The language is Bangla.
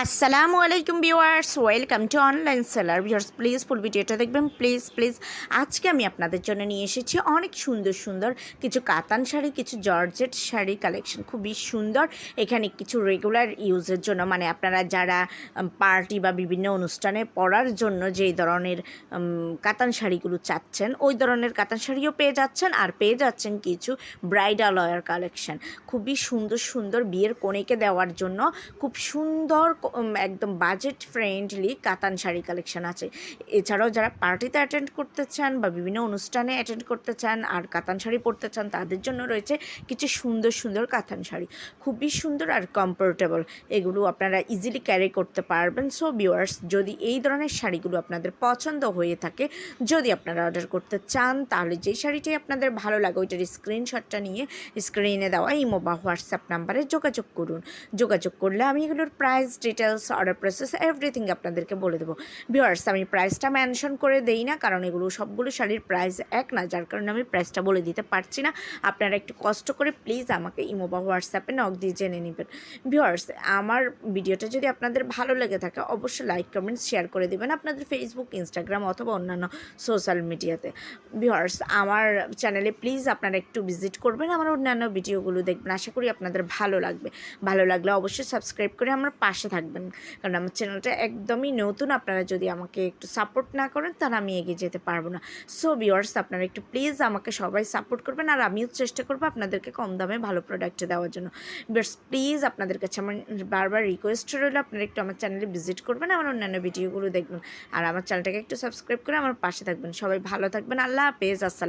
আসসালামু আলাইকুম viewers welcome to online seller viewers please full ভিডিওটা দেখবেন। প্লিজ প্লিজ আজকে আমি আপনাদের জন্য নিয়ে এসেছি অনেক সুন্দর সুন্দর কিছু কাতান শাড়ি, কিছু জর্জেট শাড়ি কালেকশন খুবই সুন্দর। এখানে কিছু রেগুলার ইউজের জন্য মানে আপনারা যারা পার্টি বা বিভিন্ন অনুষ্ঠানে পরার জন্য যেই ধরনের কাতান শাড়িগুলো চাচ্ছেন, ওই ধরনের কাতান শাড়িও পেয়ে যাচ্ছেন আর পেয়ে যাচ্ছেন কিছু ব্রাইডাল ওয়ার কালেকশন খুবই সুন্দর সুন্দর বিয়ের কনেকে দেওয়ার জন্য খুব সুন্দর একদম বাজেট ফ্রেন্ডলি কাতান শাড়ি কালেকশন আছে। এছাড়াও যারা পার্টিতে অ্যাটেন্ড করতে চান বা বিভিন্ন অনুষ্ঠানে অ্যাটেন্ড করতে চান আর কাতান শাড়ি পরতে চান, তাদের জন্য রয়েছে কিছু সুন্দর সুন্দর কাতান শাড়ি। খুবই সুন্দর আর কমফোর্টেবল এগুলো আপনারা ইজিলি ক্যারি করতে পারবেন। সো ভিউয়ার্স যদি এই ধরনের শাড়িগুলো আপনাদের পছন্দ হয়ে থাকে, যদি আপনারা অর্ডার করতে চান, তাহলে যেই শাড়িটি আপনাদের ভালো লাগে, ওইটার স্ক্রিনশটটা নিয়ে স্ক্রিনে দেওয়া ইমো বা হোয়াটসঅ্যাপ নাম্বারে যোগাযোগ করুন। যোগাযোগ করলে আমি এগুলোর price details order process everything আপনাদেরকে বলে দেবো। ভিউয়ার্স আমি প্রাইসটা মেনশন করে দেই না, কারণ এগুলো সবগুলো শাড়ির প্রাইস এক না, যার কারণে আমি প্রাইসটা বলে দিতে পারছি না। আপনারা একটু কষ্ট করে প্লিজ আমাকে ইমো বা হোয়াটসঅ্যাপে নক দিয়ে জেনে নেবেন। ভিউয়ার্স আমার ভিডিওটা যদি আপনাদের ভালো লেগে থাকে, অবশ্যই লাইক কমেন্ট শেয়ার করে দেবেন আপনাদের ফেসবুক ইনস্টাগ্রাম অথবা অন্যান্য সোশ্যাল মিডিয়াতে ভিউয়ার্স আমার চ্যানেলে প্লিজ আপনারা একটু ভিজিট করবেন, আমার অন্যান্য ভিডিওগুলো দেখবেন। আশা করি আপনাদের ভালো লাগবে। ভালো লাগলে অবশ্যই সাবস্ক্রাইব করে আমার পাশে থাকবেন। কারণ আমার চ্যানেলটা একদমই নতুন, আপনারা যদি আমাকে একটু সাপোর্ট না করেন, তাহলে আমি এগিয়ে যেতে পারব না। সো ভিউয়ার্স আপনারা একটু প্লিজ আমাকে সবাই সাপোর্ট করবেন, আর আমিও চেষ্টা করব আপনাদেরকে কম দামে ভালো প্রোডাক্ট দেওয়ার জন্য। ভিউয়ার্স প্লিজ আপনাদের কাছে আমার বারবার রিকোয়েস্ট রইল, আপনারা একটু আমার চ্যানেলে ভিজিট করবেন, আমার অন্যান্য ভিডিওগুলো দেখবেন। আর আমার চ্যানেলটাকে একটু সাবস্ক্রাইব করে আমার পাশে থাকবেন। সবাই ভালো থাকবেন। আল্লাহ হাফেজ। আসসালাম